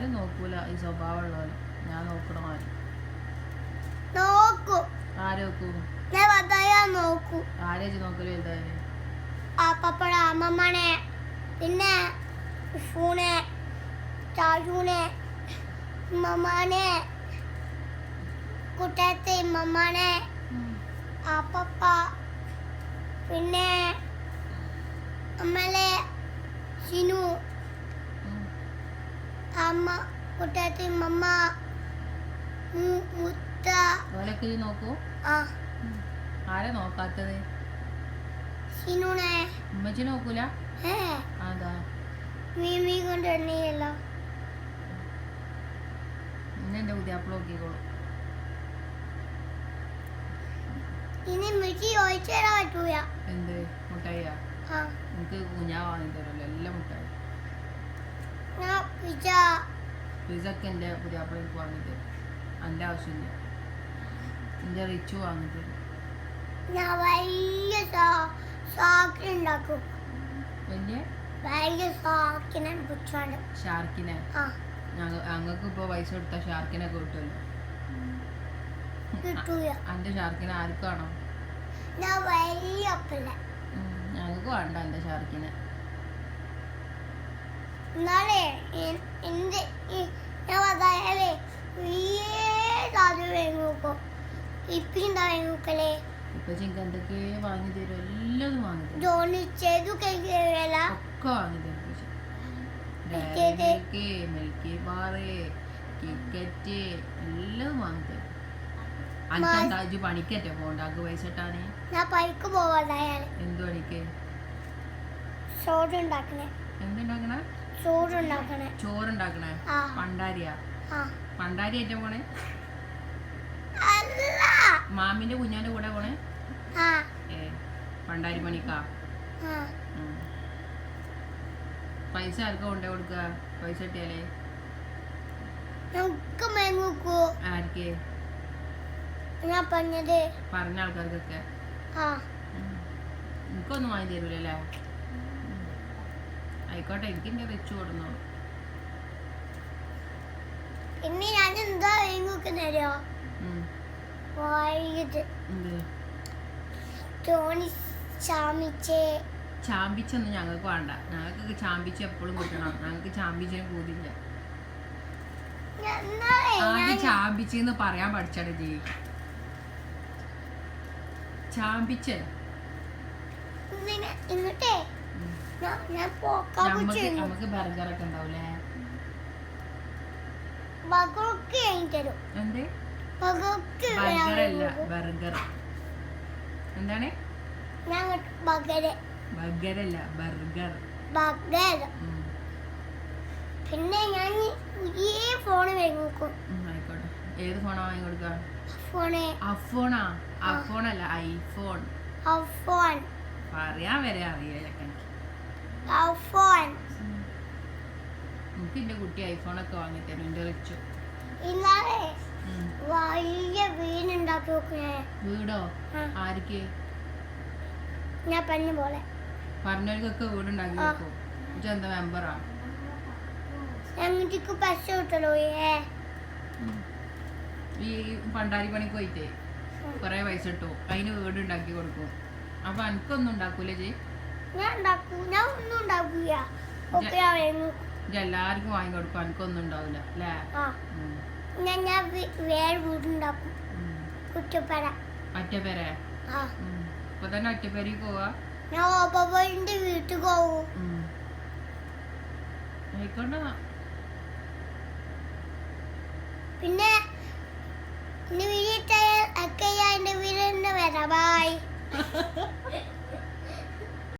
ആരും നോക്കൂല. ഈ സ്വഭാവമുള്ളവര്. ഞാൻ നോക്കണോ ആര്. നോക്കൂ. ആരെ നോക്കൂ? ഞാൻ വതായാ നോക്കൂ. ആരെ നോക്കൽ വലുതായാലും? അപ്പപ്പഴ അമ്മമ്മനെ പിന്നെ ഉഫൂനെ ചാജൂനെ മമ്മാനെ കുട്ടത്തെ മമ്മാനെ അപ്പപ്പ പിന്നെ അമ്മലെ ഷിനു അമ്മ കുട്ടത്തെ മമ്മ മുത്ത. ഓലൊക്കെ നോക്കൂ. ആ. ആരെ നോക്കാത്തത്? ഷിനുനെ. ഉമ്മച്ചി നോക്കൂല? ഏ. അതാ. മീമി കൊണ്ട് എണ്ണയല്ലോ. ഇന്ന് എന്റെ പുതിയാപ്പിള നോക്കിക്കോളൂ. ഇനി മിച്ചി ചോദിച്ചു തരാൻ പറ്റൂല. എന്ത്? മുട്ടായിയാ? എനിക്ക് കുഞ്ഞാ വാങ്ങി എല്ലാം മുട്ടായി. പിസൊക്കെ എന്റെ പുതിയാപ്പിള എനിക്ക് വാങ്ങി തരും എന്റെ ആവശ്യമില്ല. എന്റെ റിച്ചു വാങ്ങിത്തരും ഷാർക്കിനെ? ഞങ്ങൾക്ക് ഇപ്പൊ പൈസ കൊടുത്ത ഷാർക്കിനെ കിട്ടുമല്ലോ അന്റെ ഷാർക്കിനെ ആർക്കാണോ ഞങ്ങൾക്ക് വേണ്ട എന്റെ ഷാർക്കിനെ. എന്നാലേ എൻ- എന്റെ ഈ- ഞാൻ പറയാലേ ഏതാത് വേങ്ങൂക്കോ ഇപ്പിണ്ടാ വേങ്ങൂക്കല്ലേ ഇപ്പൊ ചിങ്ക് എന്തൊക്കെ വാങ്ങി തരും? എല്ലാം വാങ്ങി തരും. ജോണി ചെയ്തു കഴിക്കില്ല ഒക്കെ വാങ്ങി തരും ഉപ്പച്ചി. മിൽക്കി ബാറ് കിക്കറ്റ് എല്ലാം വാങ്ങി തരും. ഇജ്ജ് പണിക്കറ്റേ? പോണ്ട അക്ക് പൈസ ഇട്ടാണ് ഞാൻ പൈക്ക് പോവാതായാൽ എന്ത് പണിക്ക്? ചോറുണ്ടാക്കണേ എന്തുണ്ടാക്കണ ചോറുണ്ടാക്കണേ. ചോറുണ്ടാക്കണേ? പണ്ടാരിയാ? പണ്ടാരി ഏറ്റ പോണേ? മാമിന്റെ കുഞ്ഞാന്റെ കൂടെ പോണേ? ഏ പണ്ടാരി പണിക്കാ പൈസ ആർക്കാ കൊണ്ടേ കൊടുക്കുക പൈസ കിട്ടിയാലേ? ആർക്ക്? ഞാൻ പറഞ്ഞത്. പറഞ്ഞ ആൾക്കാർക്കൊക്കെ. എനിക്കൊന്നും വാങ്ങി തരൂലേ. ആയിക്കോട്ടെ എനിക്ക് എന്റെ വെച്ചു കൊടുന്നോളൂ പിന്നെ ഞാൻ എന്താ. വൈകിട്ട് തോണി ചാമിച്ചേ ചാമ്പിച്ചൊന്നും ഞങ്ങൾക്ക് വേണ്ട. ഞങ്ങൾക്ക് ചാമ്പിച്ച് എപ്പോഴും കിട്ടണം. ഞങ്ങൾക്ക് ചാമ്പിച്ചിന് കൂതില്ല എന്നാലേ ആദ്യം ചാമ്പിച്ചെന്ന് പറയാൻ പഠിച്ചാണ് ജി. ചാമ്പിച്ച്? ഇതിനെ നമുക്ക് ഉണ്ടാവൂലേ? ബഗർക്ക് ബർഗറല്ല ബർഗർ എന്താണ്? ബർഗറല്ല ബർഗർ പിന്നെ ഞാൻ ഈ ഫോണ് വാങ്ങിക്കും. ആയിക്കോട്ടെ. ഏത് ഫോണാ വാങ്ങി കൊടുക്കുക ഫോണ് അഫോണാ അഫോണല്ല ഐഫോൺ ഫോൺ പറയാൻ വരെ അറിയില്ല ചെക്കൻ ഫോൺ എനിക്ക് എന്റെ കുട്ടി ഐഫോൺ വാങ്ങി തരും എന്റെ റിച്ചു. വലിയ വീടുണ്ടാക്കി നോക്കണേ വീടോ. ആർക്ക് ഞാൻ പറഞ്ഞ പോലെ. പറഞ്ഞവർക്കൊക്കെ വീടുണ്ടാക്കി നോക്കും. എന്താ മെമ്പറാ ഞങ്ങൾക്ക് പൈസ കിട്ടലോ ഏ. ഈ പണ്ടാരി പണിക്ക് പോയിട്ടേ കൊറേ പൈസ ഇട്ടു. അതിന് വീട് ഉണ്ടാക്കി കൊടുക്കും. അപ്പൊ എനിക്കൊന്നും ഉണ്ടാക്കൂലേ ജി ഞാൻ ഉണ്ടാക്കൂ ഞാൻ ഒന്നും ഉണ്ടാക്കൂല. ഒക്കെ എല്ലാവർക്കും വാങ്ങി കൊടുക്കും. എനിക്കൊന്നും ഉണ്ടാവില്ല അല്ലേ? ഞാൻ വേറെ വീടുണ്ടാക്കും. കുറ്റപ്പര ഒറ്റപ്പേരെ. ഇപ്പൊ തന്നെ ഒറ്റപ്പേരി പോവാ? ഞാൻ വീട്ടിൽ പോവും. പിന്നെ വീട്ടിൽ ഒക്കെ എന്റെ വീട് തന്നെ വരാം. ബായ്